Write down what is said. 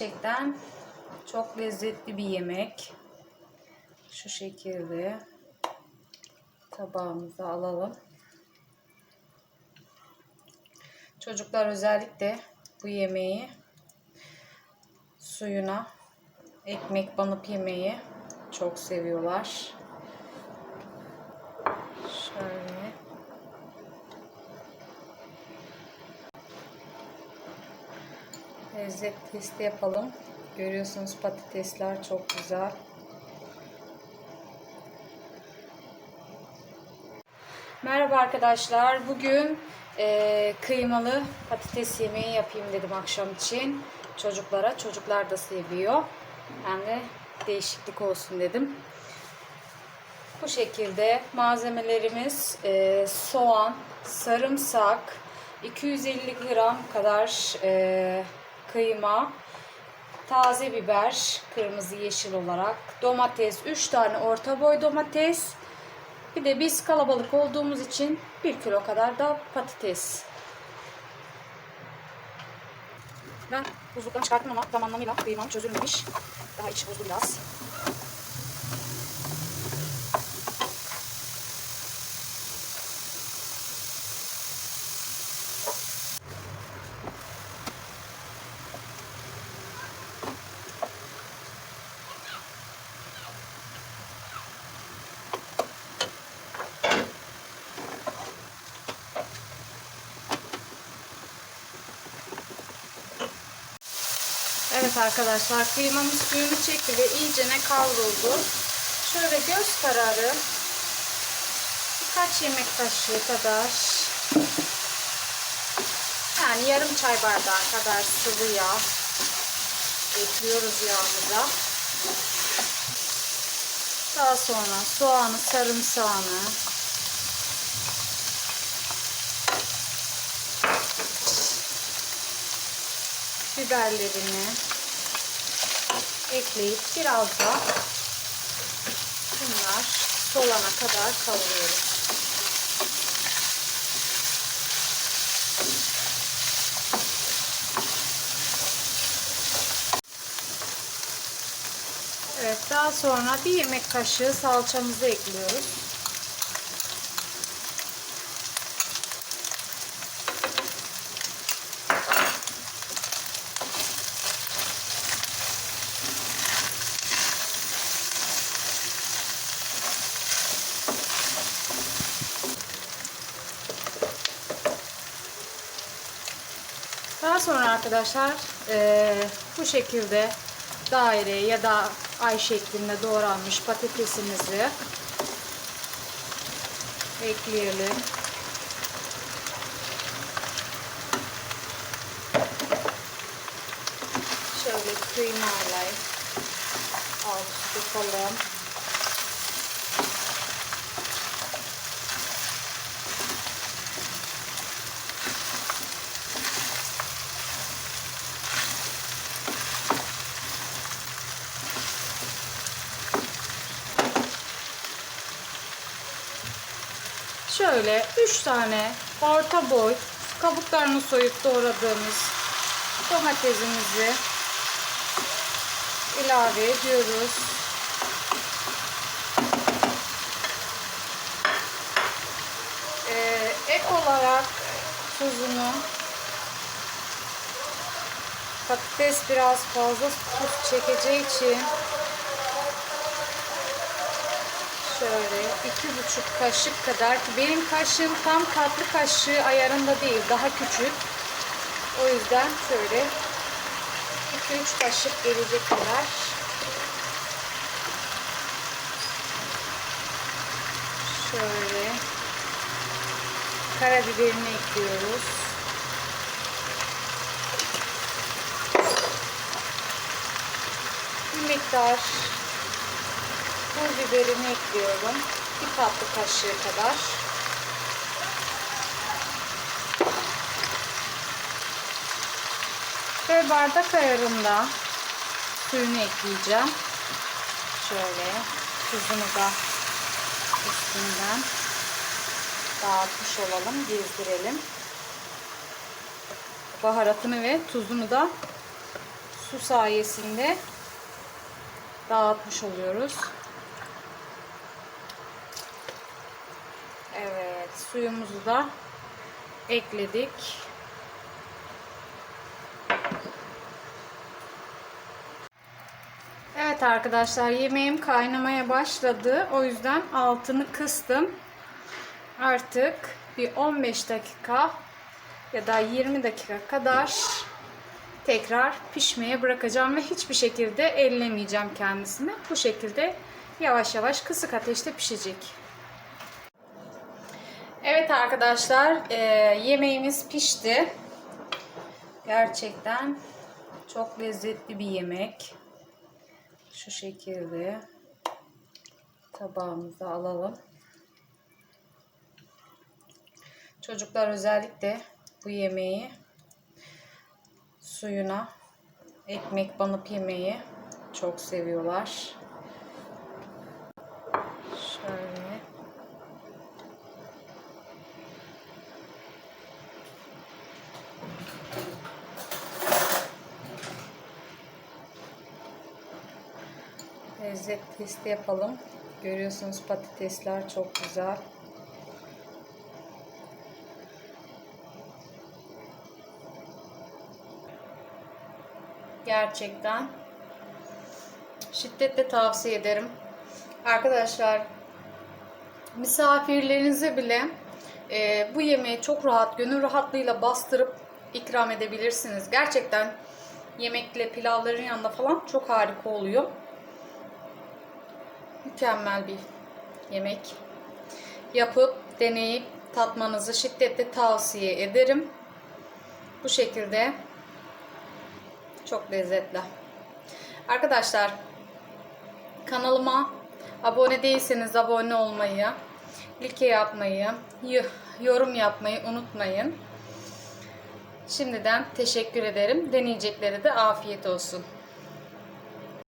Gerçekten çok lezzetli bir yemek. Şu şekilde tabağımıza alalım. Çocuklar özellikle bu yemeği suyuna ekmek banıp yemeyi çok seviyorlar. Şöyle. Lezzet testi yapalım. Görüyorsunuz patatesler çok güzel. Merhaba arkadaşlar. Bugün eee, kıymalı patates yemeği yapayım dedim akşam için. Çocuklara. Çocuklar da seviyor. Hem de değişiklik olsun dedim. Bu şekilde malzemelerimiz eee, soğan, sarımsak, 250 gram kadar eee, kıyma, taze biber, kırmızı yeşil olarak, domates, 3 tane orta boy domates, bir de biz kalabalık olduğumuz için 1 kilo kadar da patates. Ben buzluktan çıkarttım ama tam anlamıyla kıymam çözülmemiş. Daha içi buzlu biraz. Evet arkadaşlar kıymamız suyunu çekti ve iyicene kavruldu. Şöyle göz kararı birkaç yemek kaşığı kadar yani yarım çay bardağı kadar sıvı yağ ekliyoruz yağımıza. Daha sonra soğanı, sarımsağını biberlerini ekleyip biraz da bunlar solana kadar kavuruyoruz. Evet daha sonra bir yemek kaşığı salçamızı ekliyoruz. Daha sonra arkadaşlar eee, bu şekilde daire ya da ay şeklinde doğranmış patatesimizi ekleyelim. Şöyle kıymayla alt üst yapalım. Şöyle 3 tane orta boy kabuklarını soyup doğradığımız domatesimizi ilave ediyoruz. Ee, ek olarak tuzunu patates biraz fazla tuz çekeceği için Şöyle iki buçuk kaşık kadar ki benim kaşığım tam tatlı kaşığı ayarında değil daha küçük. O yüzden şöyle 2-3 kaşık gelecek kadar şöyle karabiberini ekliyoruz. Bir miktar pul biberini ekliyorum. Bir tatlı kaşığı kadar. Ve bardak ayarında suyunu ekleyeceğim. Şöyle tuzunu da üstünden dağıtmış olalım, gezdirelim. Baharatını ve tuzunu da su sayesinde dağıtmış oluyoruz. Evet, suyumuzu da ekledik. Evet arkadaşlar, yemeğim kaynamaya başladı. O yüzden altını kıstım. Artık bir 15 dakika ya da 20 dakika kadar tekrar pişmeye bırakacağım ve hiçbir şekilde ellemeyeceğim kendisini. Bu şekilde yavaş yavaş kısık ateşte pişecek. Evet arkadaşlar e, yemeğimiz pişti. Gerçekten çok lezzetli bir yemek. Şu şekilde tabağımıza alalım. Çocuklar özellikle bu yemeği suyuna ekmek banıp yemeyi çok seviyorlar. Şöyle. Lezzet testi yapalım. Görüyorsunuz patatesler çok güzel. Gerçekten şiddetle tavsiye ederim. Arkadaşlar misafirlerinize bile e, bu yemeği çok rahat, gönül rahatlığıyla bastırıp ikram edebilirsiniz. Gerçekten yemekle pilavların yanında falan çok harika oluyor. Mükemmel bir yemek. Yapıp deneyip tatmanızı şiddetle tavsiye ederim. Bu şekilde çok lezzetli. Arkadaşlar kanalıma abone değilseniz abone olmayı, like yapmayı, yorum yapmayı unutmayın. Şimdiden teşekkür ederim. Deneyeceklere de afiyet olsun.